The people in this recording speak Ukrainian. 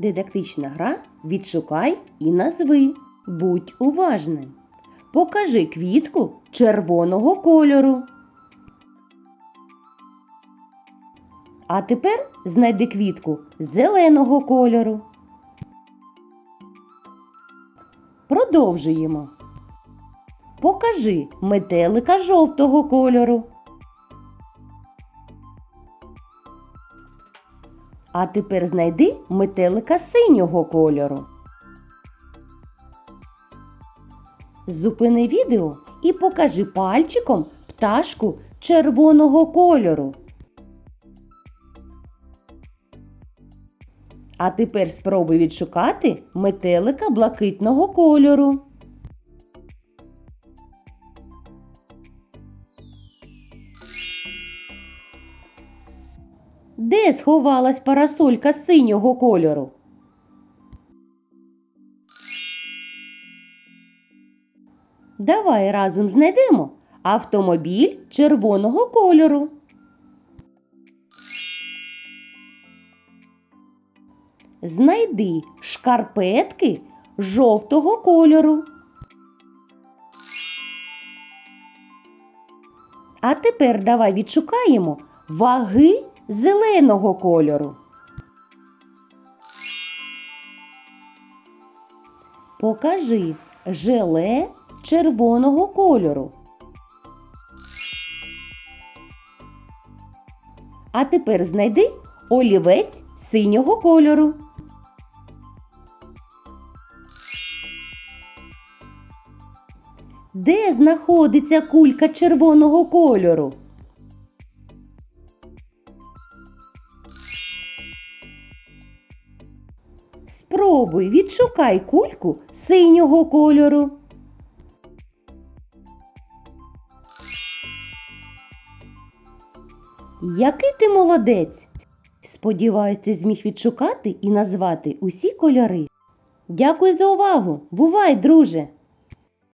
Дидактична гра Відшукай і назви. Будь уважним. Покажи квітку червоного кольору. А тепер знайди квітку зеленого кольору. Продовжуємо. Покажи метелика жовтого кольору. А тепер знайди метелика синього кольору. Зупини відео і покажи пальчиком пташку червоного кольору. А тепер спробуй відшукати метелика блакитного кольору. Де сховалась парасолька синього кольору? Давай разом знайдемо автомобіль червоного кольору. Знайди шкарпетки жовтого кольору. А тепер давай відшукаємо ваги зеленого кольору. Покажи желе червоного кольору. А тепер знайди олівець синього кольору. Де знаходиться кулька червоного кольору? Спробуй відшукай кульку синього кольору. Який ти молодець! Сподіваюся, зміг відшукати і назвати усі кольори. Дякую за увагу! Бувай, друже!